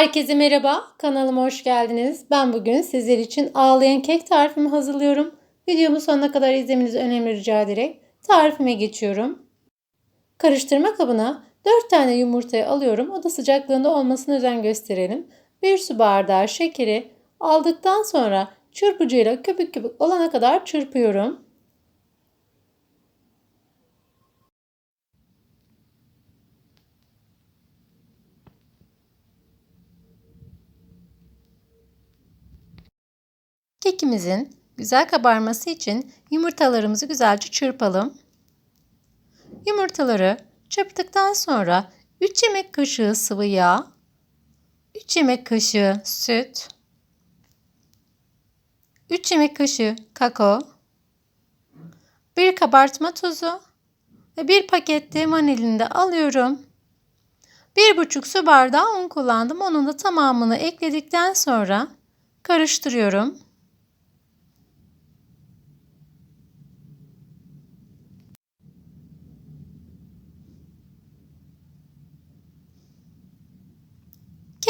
Herkese merhaba, kanalıma hoş geldiniz. Ben bugün sizler için ağlayan kek tarifimi hazırlıyorum. Videomu sonuna kadar izlemenizi önemli rica ederek tarifime geçiyorum. Karıştırma kabına 4 tane yumurtayı alıyorum. Oda sıcaklığında olmasına özen gösterelim. 1 su bardağı şekeri aldıktan sonra çırpıcıyla köpük köpük olana kadar çırpıyorum. Kekimizin güzel kabarması için yumurtalarımızı güzelce çırpalım. Yumurtaları çırptıktan sonra 3 yemek kaşığı sıvı yağ, 3 yemek kaşığı süt, 3 yemek kaşığı kakao, 1 kabartma tozu ve 1 paket de vanilini de alıyorum. 1,5 su bardağı un kullandım. Onun da tamamını ekledikten sonra karıştırıyorum.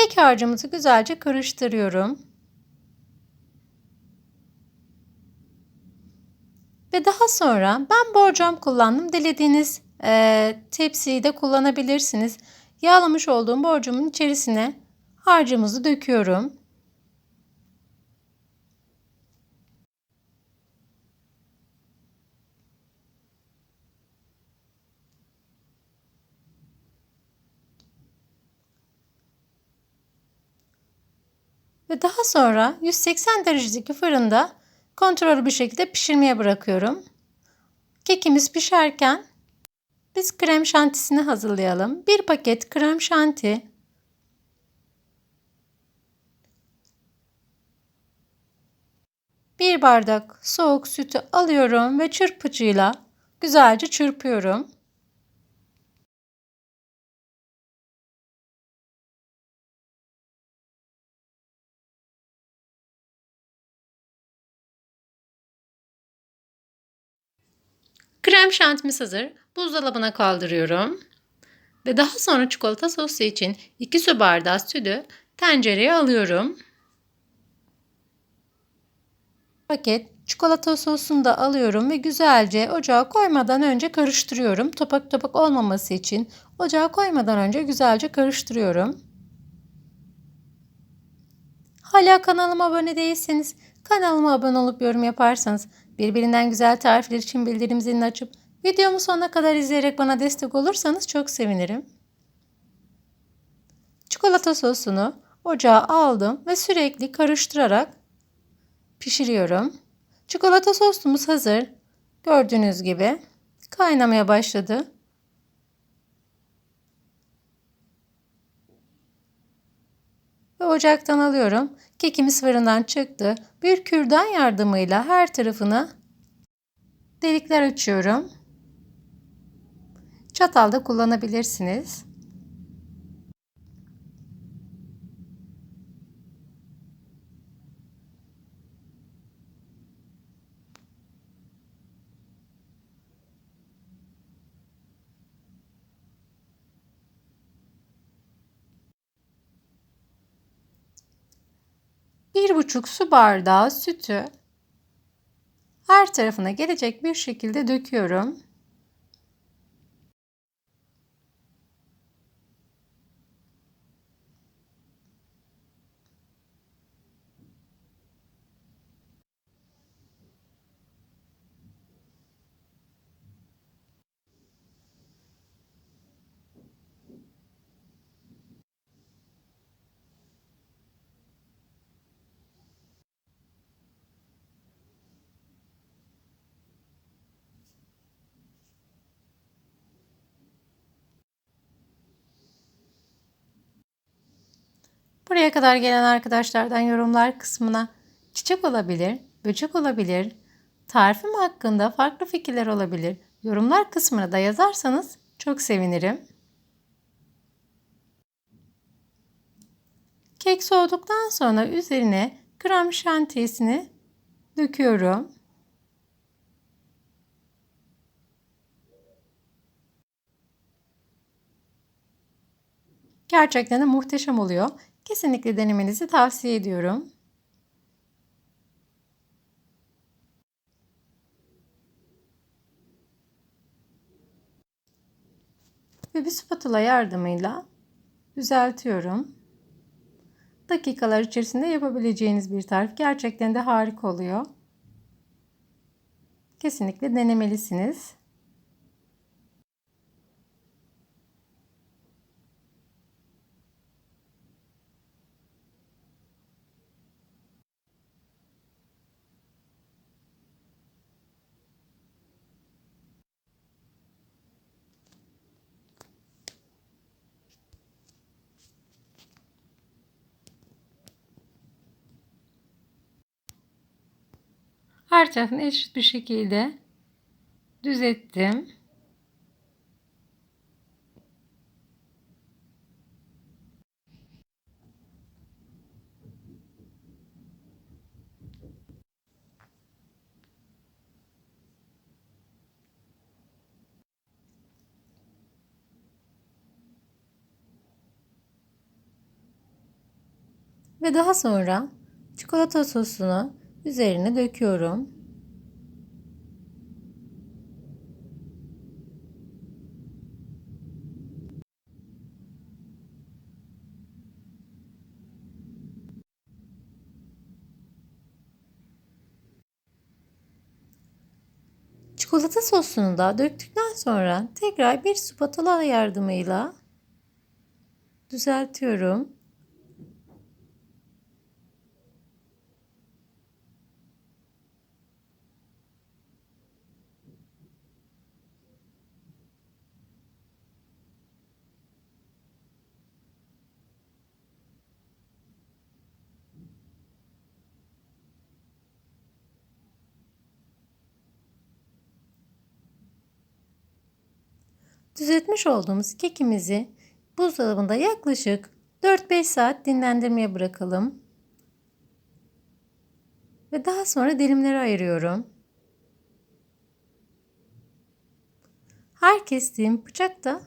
Kek harcımızı güzelce karıştırıyorum. Ve daha sonra ben borcam kullandım. Dilediğiniz e, tepsiyi de kullanabilirsiniz. Yağlamış olduğum borcumun içerisine harcımızı döküyorum. Ve daha sonra 180 derecedeki fırında kontrollü bir şekilde pişirmeye bırakıyorum. Kekimiz pişerken biz krem şantisini hazırlayalım. Bir paket krem şanti, bir bardak soğuk sütü alıyorum ve çırpıcıyla güzelce çırpıyorum. Krem şantimiz hazır. Buzdolabına kaldırıyorum. Ve daha sonra çikolata sosu için 2 su bardağı sütü tencereye alıyorum. Paket çikolata sosunu da alıyorum ve güzelce ocağa koymadan önce karıştırıyorum. Topak topak olmaması için ocağa koymadan önce güzelce karıştırıyorum. Hala kanalıma abone değilseniz kanalıma abone olup yorum yaparsanız Birbirinden güzel tarifler için bildirim zilini açıp videomu sonuna kadar izleyerek bana destek olursanız çok sevinirim. Çikolata sosunu ocağa aldım ve sürekli karıştırarak pişiriyorum. Çikolata sosumuz hazır. Gördüğünüz gibi kaynamaya başladı. Ve ocaktan alıyorum. Kekimiz fırından çıktı. Bir kürdan yardımıyla her tarafına delikler açıyorum. Çatalda kullanabilirsiniz. Bir buçuk su bardağı sütü her tarafına gelecek bir şekilde döküyorum. Buraya kadar gelen arkadaşlardan yorumlar kısmına çiçek olabilir, böcek olabilir, tarifim hakkında farklı fikirler olabilir. Yorumlar kısmına da yazarsanız çok sevinirim. Kek soğuduktan sonra üzerine krem şantiyesini döküyorum. Gerçekten de muhteşem oluyor. Kesinlikle denemenizi tavsiye ediyorum. Ve bir spatula yardımıyla düzeltiyorum. Dakikalar içerisinde yapabileceğiniz bir tarif. Gerçekten de harika oluyor. Kesinlikle denemelisiniz. Her tarafını eşit bir şekilde düzelttim. Ve daha sonra çikolata sosunu üzerine döküyorum. Çikolata sosunu da döktükten sonra tekrar bir spatula yardımıyla düzeltiyorum. Düzeltmiş olduğumuz kekimizi buzdolabında yaklaşık 4-5 saat dinlendirmeye bırakalım. Ve daha sonra dilimlere ayırıyorum. Her kestiğim bıçakta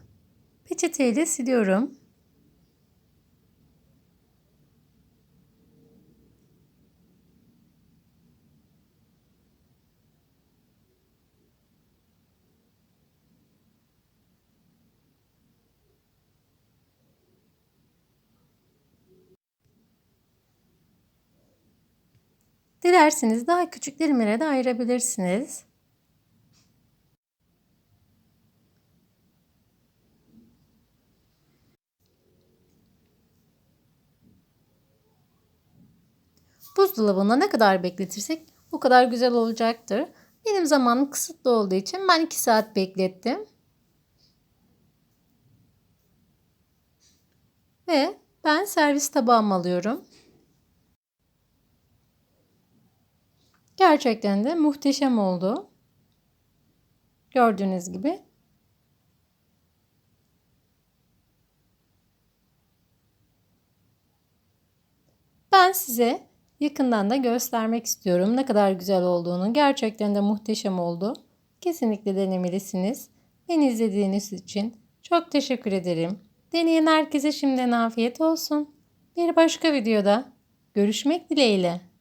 peçeteyle siliyorum. Dilerseniz daha küçük dilimlere de ayırabilirsiniz. Buzdolabında ne kadar bekletirsek o kadar güzel olacaktır. Benim zamanım kısıtlı olduğu için ben 2 saat beklettim. Ve ben servis tabağıma alıyorum. Gerçekten de muhteşem oldu. Gördüğünüz gibi. Ben size yakından da göstermek istiyorum ne kadar güzel olduğunu. Gerçekten de muhteşem oldu. Kesinlikle denemelisiniz. Beni izlediğiniz için çok teşekkür ederim. Deneyen herkese şimdiden afiyet olsun. Bir başka videoda görüşmek dileğiyle.